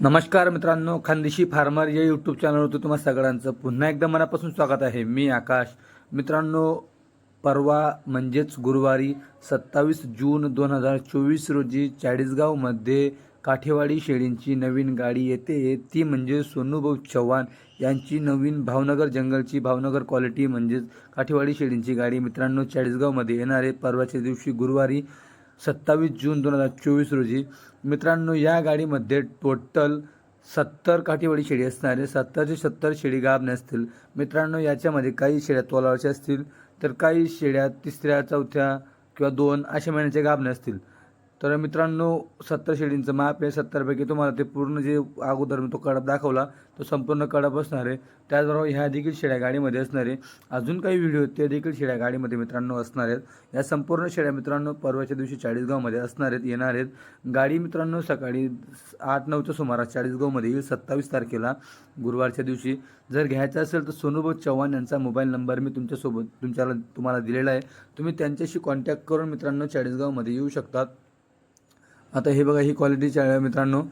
नमस्कार मित्रांनो खानदेशी फार्मर या यूट्यूब चॅनलवरती तुम्हा सगळ्यांचं पुन्हा एकदा मनापासून स्वागत आहे. मी आकाश. मित्रांनो परवा म्हणजेच गुरुवारी सत्तावीस जून दोन हजार चोवीस रोजी चाळीसगावमध्ये काठेवाडी शेळींची नवीन गाडी येते. ती म्हणजे सोनूभाऊ चव्हाण यांची नवीन भावनगर जंगलची भावनगर क्वालिटी म्हणजेच काठेवाडी शेळींची गाडी मित्रांनो चाळीसगावमध्ये येणार आहे. परवाच्या दिवशी गुरुवारी सत्तावीस जून दोन हजार चोवीस रोजी. मित्रांनो या गाडीमध्ये टोटल सत्तर काठीवाडी शेळी असणारे सत्तरचे सत्तर शेळी गाभणे असतील. मित्रांनो याच्यामध्ये काही शेळ्या तोलावरच्या असतील तर काही शेळ्या तिसऱ्या चौथ्या किंवा दोन अशा महिन्याच्या गाभणे असतील. तर मित्रांनो सत्तर शेडींचं माप आहे. सत्तरपैकी तुम्हाला ते पूर्ण जे अगोदर मी तो कडप दाखवला तो संपूर्ण कडप असणार आहे. त्याचबरोबर ह्या देखील शेड्या गाडीमध्ये असणार आहे. अजून काही व्हिडिओ ते देखील शेड्या गाडीमध्ये मित्रांनो असणार आहेत. या संपूर्ण शेळ्या मित्रांनो परवाच्या दिवशी चाळीसगावमध्ये असणार आहेत येणार आहेत. गाडी मित्रांनो सकाळी आठ नऊच्या सुमारास चाळीसगावमध्ये येईल सत्तावीस तारखेला गुरुवारच्या दिवशी. जर घ्यायचं असेल तर सोनूभाऊ चव्हाण यांचा मोबाईल नंबर मी तुमच्यासोबत तुमच्याला तुम्हाला दिलेला आहे. तुम्ही त्यांच्याशी कॉन्टॅक्ट करून मित्रांनो चाळीसगावमध्ये येऊ शकतात. आता हे बघा ही क्वालिटी शेळ्या मित्रांनो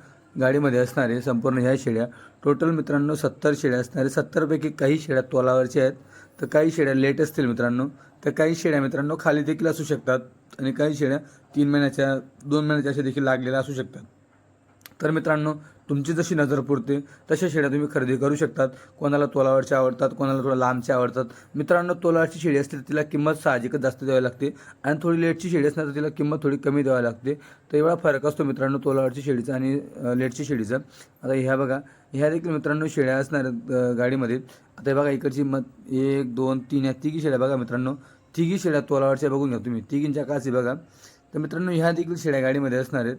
गाडीमध्ये असणारे संपूर्ण ह्या शेळ्या टोटल मित्रांनो सत्तर शेळ्या असणारे सत्तरपैकी काही शेळ्या तोलावरच्या आहेत. तर काही शेळ्या लेट असतील मित्रांनो. तर काही शेळ्या मित्रांनो खाली देखील असू शकतात आणि काही शेळ्या तीन महिन्याच्या दोन महिन्याच्या अशा देखील लागलेल्या असू शकतात. तर मित्रांनो तुमची जशी नजर पुरते तशा शेळ्या तुम्ही खरेदी करू शकतात. कोणाला तोलावरच्या आवडतात कोणाला थोडं लांबच्या आवडतात. मित्रांनो तोलावरची शेळी असते तर तिला किंमत साहजिकच जास्त द्यावी लागते. आणि थोडी लेटची शेळी असणार तर तिला किंमत थोडी कमी द्यावी लागते. तर एवढा फरक असतो मित्रांनो तोलावरची शेळीचा आणि लेटची शेळीचा. आता ह्या बघा ह्या देखील मित्रांनो शेळ्या असणार आहेत, गाडीमध्ये. आता हे बघा इकडची मत एक दोन तीन या तिघी शेळ्या बघा मित्रांनो. तिघी शेळ्या तोलावरच्या बघून घ्या तुम्ही. तिघींच्या कासी बघा. तर मित्रांनो ह्या देखील शेळ्या गाडीमध्ये असणार आहेत.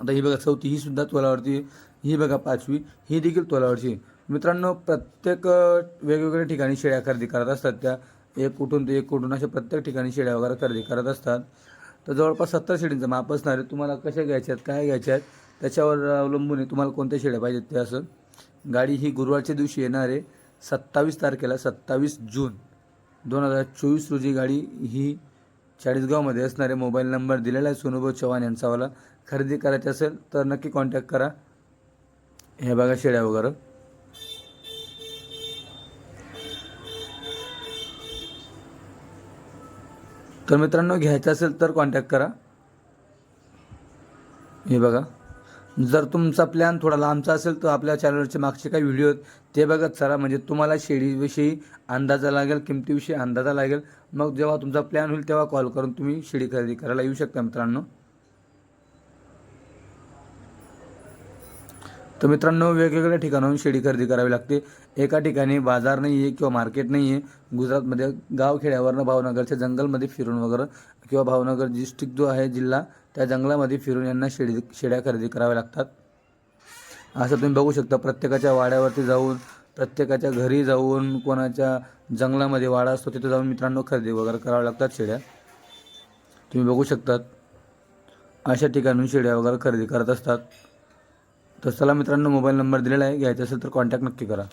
आता ही बघा चौथी ही सुद्धा तोलावरची ही बघा पाचवी ही देखील तोलावरची मित्रांनो प्रत्येक वेगवेगळ्या ठिकाणी शेळ्या खरेदी करत असतात. त्या एक कुठून ते एक कुठून अशा प्रत्येक ठिकाणी शेळ्या वगैरे खरेदी करत असतात. तर जवळपास सत्तर शेळींचं माप असणार आहे. तुम्हाला कशा घ्यायच्या आहेत काय घ्यायच्या आहेत त्याच्यावर अवलंबून आहे. तुम्हाला कोणत्या शेळ्या पाहिजेत ते असं. गाडी ही गुरुवारच्या दिवशी येणार आहे. सत्तावीस तारखेला सत्तावीस जून. दोन हजार चोवीस रोजी गाडी ही चाळीसगावमध्ये असणारे मोबाईल नंबर दिलेला आहे सोनूभाऊ चव्हाण यांचावाला. खरेदी करायची असेल तर नक्की कॉन्टॅक्ट करा. हे बघा शेळ्या वगैरे. तर मित्रांनो घ्यायचं असेल तर कॉन्टॅक्ट करा. हे बघा. जर तुमचा प्लॅन थोडा लांबचा असेल तर आपल्या चॅनलचे मागचे काही व्हिडिओ आहेत ते बघत चला. म्हणजे तुम्हाला शेळीविषयी अंदाजा लागेल किमतीविषयी अंदाजा लागेल. मग जेव्हा तुमचा प्लॅन होईल तेव्हा कॉल करून तुम्ही शेळी खरेदी करायला येऊ शकता मित्रांनो. तर मित्रांनो वेगवेगळ्या ठिकाणाहून शेळी खरेदी करावी लागते. एका ठिकाणी बाजार नाही आहे किंवा मार्केट नाही आहे गुजरातमध्ये गावखेड्यावरनं भावनगरच्या जंगलमध्ये फिरून वगैरे किंवा भावनगर डिस्ट्रिक्ट जो आहे जिल्हा त्या जंगलामध्ये फिरून यांना शेळी शेळ्या खरेदी कराव्या लागतात. असं तुम्ही बघू शकता प्रत्येकाच्या वाड्यावरती जाऊन प्रत्येकाच्या घरी जाऊन कोणाच्या जंगलामध्ये वाडा असतो तिथे जाऊन मित्रांनो खरेदी वगैरे कराव्या लागतात शेळ्या तुम्ही बघू शकतात अशा ठिकाणून शेळ्या वगैरे खरेदी करत असतात. तर चला मित्रांनो मोबाईल नंबर दिलेला आहे घ्यायचा असेल तर कॉन्टॅक्ट नक्की करा.